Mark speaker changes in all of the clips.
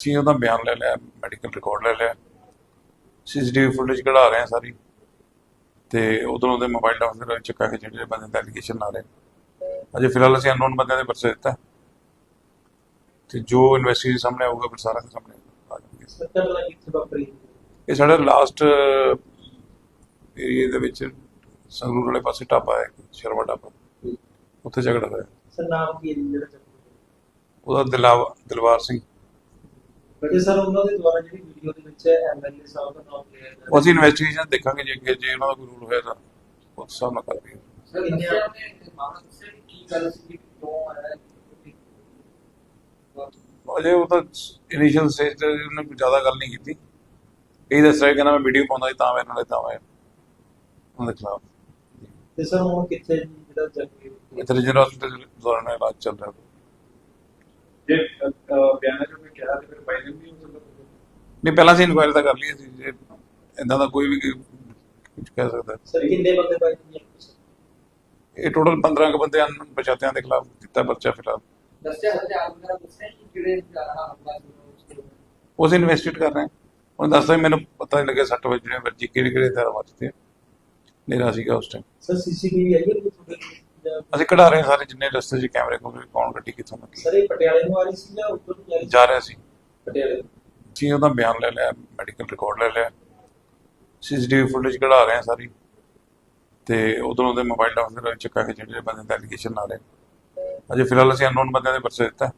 Speaker 1: ਅਸੀਂ ਉਹਦਾ ਬਿਆਨ ਲੈ ਲਿਆ ਮੈਡੀਕਲ ਰਿਕਾਰਡ ਲੈ ਲਿਆ। ਸੀਸੀਟੀਵੀ ਫੁਟੇਜ ਕਢਾ ਰਹੇ ਹਾਂ ਸਾਰੀ। ਤੇ ਉਧਰੋਂ ਦੇ ਮੋਬਾਈਲ ਨੰਬਰ ਦੇ ਚੱਕਾ ਕੇ ਜਿਹੜੇ ਬੰਦੇ ਦਾ ਐਲੀਗੇਸ਼ਨ ਲਾ ਰਹੇ। ਅਜੇ ਫਿਲਹਾਲ ਅਸੀਂ ਅਨਨੋਨ ਬੰਦਿਆਂ ਦੇ ਪਰਚੇ ਦਿੱਤਾ। ਤੇ ਜੋ ਇਨਵੈਸਟੀਗੇਸ਼ਨ ਸਾਹਮਣੇ ਆਊਗਾ ਫਿਰ ਸਾਰਾ ਸਾਹਮਣੇ ਆ
Speaker 2: ਵਾਪਰੀ?
Speaker 1: ਇਹ ਸਾਡਾ ਲਾਸਟ ਏਰੀਆ ਦੇ ਵਿੱਚ ਸੰਗਰੂਰ ਵਾਲੇ ਪਾਸੇ ਢਾਬਾ ਹੈ ਸ਼ਰਮਾ ਢਾਬਾ ਉੱਥੇ ਝਗੜਾ ਹੋਇਆ।
Speaker 2: ਸਰ ਨਾਮ ਕੀ ਹੈ ਜਿਹੜਾ
Speaker 1: ਉਹਦਾ ਦਿਲਾਵ ਦਿਲਵਾਰ ਸਿੰਘ।
Speaker 2: ਬੜੇ ਸਰ ਉਹਨਾਂ ਦੇ ਦੁਆਰਾ ਜਿਹੜੀ ਵੀਡੀਓ ਦੇ ਵਿੱਚ ਐਮਐਲਏ ਸਾਹਿਬ ਦਾ ਨਾਮ ਲਿਆ ਜਾ
Speaker 1: ਉਹ ਅਸੀਂ ਇਨਵੈਸਟੀਗੇਸ਼ਨ ਦੇਖਾਂਗੇ ਜੇ ਅੱਗੇ ਜੇ ਉਹਨਾਂ ਦਾ ਕੋਈ ਰੂਲ ਹੋਇਆ ਤਾਂ। ਉਸ ਹਿਸਾਬ ਨਾਲ ਕਰਾਂਗੇ
Speaker 2: ਸਰ ਇੰਡੀਆ ਨੇ ਮਾਮਲਾ ਦੱਸਿਆ ਕਿ ਗੱਲ ਸੀ ਕਿ ਕਿਉਂ ਆਇਆ
Speaker 1: ਅਜੇ ਉਹ ਤਾਂ ਇਨੀਸ਼ੀਅਲ ਸਟੇਜ ਤੇ ਉਹਨੇ ਕੋਈ ਜ਼ਿਆਦਾ ਗੱਲ ਨਹੀਂ ਕੀਤੀ। ਇਹ ਦੱਸ ਰਿਹਾ ਕਿ ਨਾ ਮੈਂ ਵੀਡੀਓ ਪਾਉਂਦਾ ਸੀ ਤਾਂ ਮੇਰੇ ਨਾਲ ਤਾਂ ਮੈਂ ਉਹਦੇ ਖਿਲਾਫ।
Speaker 2: ਤੇ ਸਰ ਹੁਣ ਕਿੱਥੇ ਜਿਹੜਾ ਚੱਕਰ
Speaker 1: ਇੱਥੇ ਰਜਿੰਦਰ ਹਸਪੀਟਲ ਦੌਰਾਨ ਇਲਾਜ ਚੱਲ ਰਿਹਾ।
Speaker 3: ਜੇ ਬਿਆਨਾਂ ਚ ਉਹਨੇ ਕਿਹਾ ਨਹੀਂ ਹੋ ਸਕਦਾ
Speaker 1: ਨਹੀਂ ਪਹਿਲਾਂ ਅਸੀਂ ਇਨਕੁਆਇਰੀ ਤਾਂ ਕਰ ਲਈ ਸੀ ਜੇ ਇਦਾਂ ਦਾ ਕੋਈ ਵੀ ਕੁਝ ਕਹਿ ਸਕਦਾ।
Speaker 2: ਸਰ ਕਿੰਨੇ ਬੰਦੇ ਪਾਏ
Speaker 1: ਇਹ ਟੋਟਲ 15 ਕੁ ਬੰਦੇ ਹਨ ਪਛਾਤਿਆਂ ਦੇ ਖਿਲਾਫ ਦਿੱਤਾ ਪਰਚਾ ਫਿਲਹਾਲ।
Speaker 2: ਦੱਸਿਆ ਹਜ਼ਾਰ ਵਗੈਰਾ ਦੱਸਿਆ ਕਿ ਜਿਹੜੇ ਹਮਲਾ ਸੀ
Speaker 1: ਉਸ ਇਨਵੈਸਟੀਗੇਟ ਕਰ ਰਹੇ ਹਾਂ। ਉਹ ਦੱਸਦਾ ਮੈਨੂੰ ਪਤਾ ਨਹੀਂ ਲੱਗਿਆ 60 ਵਜੇ ਜਿਹੜੇ ਵਰਜੀ ਕਿਹੜੇ ਕਿਹੜੇ ਤਰ੍ਹਾਂ ਵੱਜਦੇ ਨੇਰਾ ਸੀਗਾ ਉਸ ਟਾਈਮ
Speaker 2: ਸਰ ਸੀਸੀਟੀਵੀ ਆਈ ਹੈ
Speaker 1: ਅਸੀਂ ਕਢਾ ਰਹੇ ਹਾਂ ਸਾਰੇ ਜਿੰਨੇ ਰਸਤੇ 'ਚ ਕੈਮਰੇ ਕੋਲ ਕੌਣ ਗੱਡੀ ਕਿੱਥੋਂ ਲੱਗੀ।
Speaker 2: ਸਰ ਇਹ ਪਟਿਆਲੇ ਨੂੰ ਆ ਰਹੀ ਸੀ ਜਾਂ ਉੱਧਰ ਸੀ?
Speaker 1: ਜਾ ਰਿਹਾ ਸੀ।
Speaker 2: ਪਟਿਆਲੇ
Speaker 1: ਅਸੀਂ ਉਹਦਾ ਬਿਆਨ ਲੈ ਲਿਆ ਮੈਡੀਕਲ ਰਿਕਾਰਡ ਲੈ ਲਿਆ। ਸੀਸੀਟੀਵੀ ਫੁਟੇਜ ਕਢਾ ਰਹੇ ਹਾਂ ਸਾਰੀ। ਤੇ ਉਧਰੋਂ ਦੇ ਮੋਬਾਈਲ ਨੰਬਰ ਦੇ ਚੱਕਾ ਕੇ ਜਿਹੜੇ ਬੰਦੇ ਦਾ ਐਲੀਗੇਸ਼ਨ ਲਾ ਰਹੇ। ਅਜੇ ਫਿਲਹਾਲ ਅਸੀਂ ਅਨਨੋਨ ਬੰਦਿਆਂ ਦੇ ਪਰਚੇ ਦਿੱਤਾ।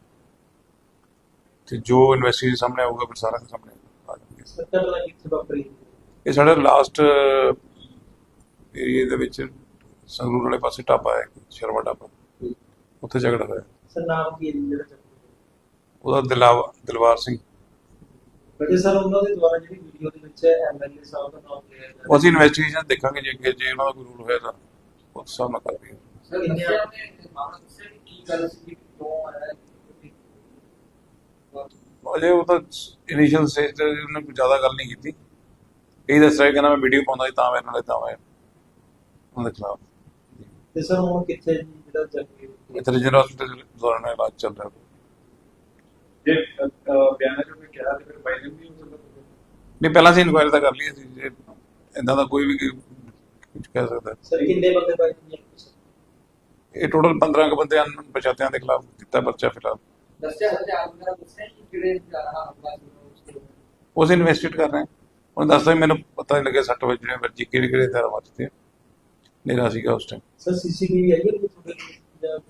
Speaker 1: ਤੇ ਜੋ ਇਨਵੈਸਟੀਗੇਸ਼ਨ ਸਾਹਮਣੇ ਆਊਗਾ ਫਿਰ ਸਾਰਾ ਕੁਝ ਸਾਹਮਣੇ ਆ ਜਾਣਗੇ
Speaker 2: ਸੱਤਰ ਲੱਖ ਕਿੱਥੇ ਵਾਪਰੀ?
Speaker 1: ਇਹ ਸਾਡਾ ਲਾਸਟ ਏਰੀਆ ਦੇ ਵਿੱਚ ਸੰਗਰੂਰ ਵਾਲੇ ਪਾਸੇ ਢਾਬਾ ਹੈ ਸ਼ਰਮਾ ਢਾਬਾ ਉੱਥੇ ਝਗੜਾ ਹੋਇਆ।
Speaker 2: ਸਰ ਨਾਮ ਕੀ ਹੈ ਜਿਹੜਾ
Speaker 1: ਉਹਦਾ ਦਿਲਾਵ ਦਿਲਵਾਰ ਸਿੰਘ।
Speaker 2: ਬੜੇ ਸਰ ਉਹਨਾਂ ਦੇ ਦੁਆਰਾ ਜਿਹੜੀ ਵੀਡੀਓ ਦੇ ਵਿੱਚ ਐਮਐਲਏ ਸਾਹਿਬ ਦਾ ਨਾਮ ਲਿਆ ਜਾ
Speaker 1: ਉਹ ਅਸੀਂ ਇਨਵੈਸਟੀਗੇਸ਼ਨ ਦੇਖਾਂਗੇ ਜੇ ਅੱਗੇ ਜੇ ਉਹਨਾਂ ਦਾ ਕੋਈ ਰੂਲ ਹੋਇਆ ਤਾਂ। ਉਸ ਹਿਸਾਬ ਨਾਲ ਕਰਾਂਗੇ
Speaker 2: ਸਰ ਇੰਡੀਆ ਨੇ ਮਾਮਲਾ ਦੱਸਿਆ ਕਿ ਗੱਲ ਸੀ ਕਿ ਕਿਉਂ ਆਇਆ
Speaker 1: ਅਜੇ ਉਹ ਤਾਂ ਇਨੀਸ਼ੀਅਲ ਸਟੇਜ ਤੇ ਉਹਨੇ ਕੋਈ ਜ਼ਿਆਦਾ ਗੱਲ ਨਹੀਂ ਕੀਤੀ। ਇਹ ਦੱਸ ਰਿਹਾ ਕਿ ਨਾ ਮੈਂ ਵੀਡੀਓ ਪਾਉਂਦਾ ਸੀ ਤਾਂ ਮੇਰੇ ਨਾਲ ਤਾਂ ਮੈਂ ਉਹਦੇ ਖਿਲਾਫ।
Speaker 2: ਤੇ ਸਰ ਹੁਣ ਕਿੱਥੇ ਜਿਹੜਾ ਚੱਕਰ
Speaker 1: ਇੱਥੇ ਰਜਿੰਦਰ ਹਸਪੀਟਲ ਦੌਰਾਨ ਇਲਾਜ ਚੱਲ ਰਿਹਾ।
Speaker 3: ਜੇ ਬਿਆਨਾਂ ਚ ਉਹਨੇ ਕਿਹਾ ਤੇ ਫਿਰ ਫਾਈਨਲ ਨਹੀਂ ਹੋ ਸਕਦਾ
Speaker 1: ਨਹੀਂ ਪਹਿਲਾਂ ਅਸੀਂ ਇਨਕੁਆਇਰੀ ਤਾਂ ਕਰ ਲਈ ਸੀ ਜੇ ਇਦਾਂ ਦਾ ਕੋਈ ਵੀ ਕੁਝ ਕਹਿ ਸਕਦਾ।
Speaker 2: ਸਰ ਕਿੰਨੇ ਬੰਦੇ ਜੀ
Speaker 1: ਇਹ ਟੋਟਲ 15 ਕੁ ਬੰਦੇ ਹਨ ਪਛਾਤਿਆਂ ਦੇ ਖਿਲਾਫ ਦਿੱਤਾ ਪਰਚਾ ਫਿਲਹਾਲ।
Speaker 2: ਦੱਸਿਆ ਹਜ਼ਾਰ ਵਗੈਰਾ ਦੱਸਿਆ ਕਿ ਜਿਹੜੇ ਹਮਲਾ ਸੀ
Speaker 1: ਉਸ ਇਨਵੈਸਟੀਗੇਟ ਕਰ ਰਹੇ ਹਾਂ। ਉਹ ਦੱਸਦਾ ਮੈਨੂੰ ਪਤਾ ਨਹੀਂ ਲੱਗਿਆ 60 ਵਜੇ ਜਿਹੜੇ ਵਰਜੀ ਕਿਹੜੇ ਕਿਹੜੇ ਤਰ੍ਹਾਂ ਵੱਜਦੇ ਨੇਰਾ ਸੀਗਾ ਉਸ ਟਾਈਮ
Speaker 2: ਸਰ ਸੀਸੀਟੀਵੀ ਆਈ ਹੈ ਤੁਹਾਡੇ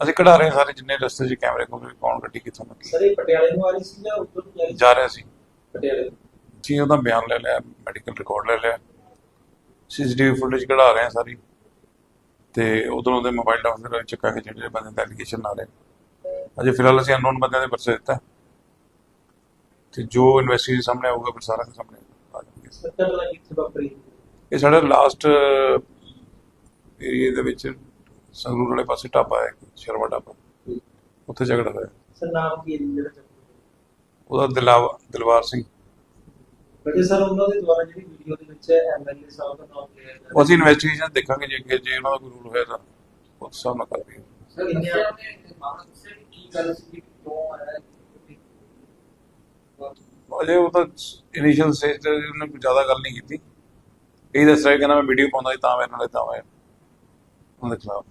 Speaker 1: ਅਸੀਂ ਕਢਾ ਰਹੇ ਸਾਰੇ ਜਿੰਨੇ ਰਸਤੇ 'ਚ ਕੈਮਰੇ ਕੋਲ ਕੌਣ ਗੱਡੀ ਕਿੱਥੋਂ ਲੱਗੀ।
Speaker 2: ਸਰ ਇਹ ਪਟਿਆਲੇ ਨੂੰ ਆ ਰਹੀ ਸੀ ਜਾਂ ਉੱਧਰ ਨੂੰ ਜਾ ਰਹੀ ਸੀ?
Speaker 1: ਜਾ ਰਿਹਾ ਸੀ।
Speaker 2: ਪਟਿਆਲੇ
Speaker 1: ਅਸੀਂ ਉਹਦਾ ਬਿਆਨ ਲੈ ਲਿਆ ਮੈਡੀਕਲ ਰਿਕਾਰਡ ਲੈ ਲਿਆ। ਸੀਸੀਟੀਵੀ ਫੁਟੇਜ ਕਢਾ ਰਹੇ ਹਾਂ ਸਾਰੀ। ਤੇ ਉਧਰੋਂ ਦੇ ਮੋਬਾਈਲ ਦੇ ਚੱਕਾ ਕੇ ਜਿਹੜੇ ਬੰਦੇ ਦਾ ਐਲੀਗੇਸ਼ਨ ਲਾ ਰਹੇ। ਅਜੇ ਫਿਲਹਾਲ ਅਸੀਂ ਅਨਨੋਨ ਬੰਦਿਆਂ ਦੇ ਪਰਚੇ ਦਿੱਤਾ। ਤੇ ਜੋ ਇਨਵੈਸਟੀਗੇਸ਼ਨ ਸਾਹਮਣੇ ਆਊਗਾ ਫਿਰ ਸਾਰਾ ਸਾਹਮਣੇ ਆ ਜਾਣਗੇ
Speaker 2: ਸੱਤਰ ਲੱਖ ਕਿੱਥੇ ਵਾਪਰੀ?
Speaker 1: ਇਹ ਸਾਡਾ ਲਾਸਟ ਏਰੀਆ ਦੇ ਵਿੱਚ ਸੰਗਰੂਰ ਵਾਲੇ ਪਾਸੇ ਢਾਬਾ ਹੈ ਸ਼ਰਮਾ ਢਾਬਾ। ਉੱਥੇ ਝਗੜਾ ਹੋਇਆ।
Speaker 2: ਸਰ ਨਾਮ ਕੀ ਹੈ ਜੀ ਜਿਹੜਾ ਚੱਕਰ
Speaker 1: ਉਹਦਾ ਦਿਲਾਵ ਦਿਲਵਾਰ ਸਿੰਘ।
Speaker 2: ਬੜੇ ਸਰ ਉਹਨਾਂ ਦੇ ਦੁਆਰਾ ਜਿਹੜੀ ਵੀਡੀਓ ਦੇ ਵਿੱਚ ਐਮਐਲਏ ਸਾਹਿਬ ਦਾ ਨਾਮ ਲਿਆ ਜਾ
Speaker 1: ਉਹ ਅਸੀਂ ਇਨਵੈਸਟੀਗੇਸ਼ਨ ਦੇਖਾਂਗੇ ਜੇ ਅੱਗੇ ਜੇ ਉਹਨਾਂ ਦਾ ਕੋਈ ਰੂਲ ਹੋਇਆ ਤਾਂ। ਉਸ ਹਿਸਾਬ ਨਾਲ ਕਰਾਂਗੇ
Speaker 2: ਸਰ ਇੰਡੀਆ ਨੇ ਮਾਮਲਾ ਦੱਸਿਆ ਕਿ ਕੀ ਗੱਲ ਸੀ ਕਿ ਕਿਉਂ ਆਇਆ
Speaker 1: ਅਜੇ ਉਹ ਤਾਂ ਇਨੀਸ਼ੀਅਲ ਸਟੇਜ ਤੇ ਉਹਨੇ ਕੋਈ ਜ਼ਿਆਦਾ ਗੱਲ ਨਹੀਂ ਕੀਤੀ। ਇਹ ਦੱਸ ਰਿਹਾ ਕਿ ਨਾ ਮੈਂ ਵੀਡੀਓ ਪਾਉਂਦਾ ਸੀ ਤਾਂ ਮੇਰੇ ਨਾਲ ਤਾਂ ਮੈਂ ਉਹਦੇ ਖਿਲਾਫ।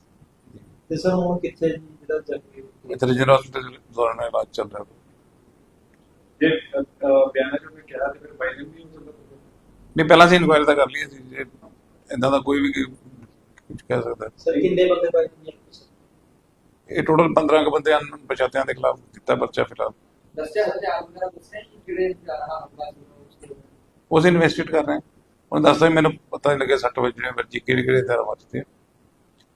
Speaker 2: ਤੇ ਸਰ ਹੁਣ ਕਿੱਥੇ ਜੀ? ਜਿਹੜਾ ਚੱਕਰ
Speaker 1: ਇੱਥੇ ਰਜਿੰਦਰ ਹਸਪੀਟਲ ਦੌਰਾਨ ਇਲਾਜ ਚੱਲ ਰਿਹਾ
Speaker 3: ਜੇ ਬਿਆਨਾਂ ਚ ਉਹਨੇ ਕਿਹਾ ਤੇ ਫਿਰ ਫਾਈਨਲ ਨਹੀਂ ਹੋ ਸਕਦਾ
Speaker 1: ਨਹੀਂ ਪਹਿਲਾਂ ਅਸੀਂ ਇਨਕੁਆਇਰੀ ਤਾਂ ਕਰ ਲਈ ਸੀ ਜੇ ਇਦਾਂ ਦਾ ਕੋਈ ਵੀ ਕੁਝ ਕਹਿ ਸਕਦਾ।
Speaker 2: ਸਰ ਕਿੰਨੇ ਬੰਦੇ ਪਾਏ ਜੀ
Speaker 1: ਇਹ ਟੋਟਲ 15 ਕੁ ਬੰਦੇ ਹਨ ਪਛਾਤਿਆਂ ਦੇ ਖਿਲਾਫ ਦਿੱਤਾ ਪਰਚਾ ਫਿਲਹਾਲ।
Speaker 2: ਦੱਸਿਆ ਹਜ਼ਾਰ ਵਗੈਰਾ ਦੱਸਿਆ ਕਿ ਜਿਹੜੇ ਹਮਲਾ ਸੀ
Speaker 1: ਉਸ ਇਨਵੈਸਟੀਗੇਟ ਕਰ ਰਹੇ ਹਾਂ। ਉਹ ਦੱਸਦਾ ਮੈਨੂੰ ਪਤਾ ਨਹੀਂ ਲੱਗਿਆ 60 ਵਜੇ ਜਿਹੜੇ ਵਰਜੀ ਕਿਹੜੇ ਕਿਹੜੇ ਤਰ੍ਹਾਂ ਵੱਜਦੇ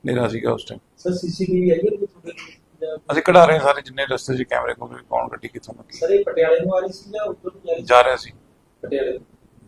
Speaker 1: ਨੇਰਾ ਸੀਗਾ ਉਸ ਟਾਈਮ
Speaker 2: ਸਰ ਸੀਸੀਟੀਵੀ ਆਈ ਹੈ ਤੁਹਾਡੇ
Speaker 1: ਅਸੀਂ ਕਢਾ ਰਹੇ ਹਾਂ ਸਾਰੇ ਜਿੰਨੇ ਰਸਤੇ 'ਚ ਕੈਮਰੇ ਕੋਲ ਕੌਣ ਗੱਡੀ ਕਿੱਥੋਂ ਲੱਗੀ।
Speaker 2: ਸਰ ਇਹ ਪਟਿਆਲੇ ਨੂੰ ਆ ਰਹੀ ਸੀ ਜਾਂ ਉੱਧਰ ਨੂੰ ਜਾ ਰਹੀ ਸੀ?
Speaker 1: ਜਾ ਰਿਹਾ ਸੀ।
Speaker 2: ਪਟਿਆਲੇ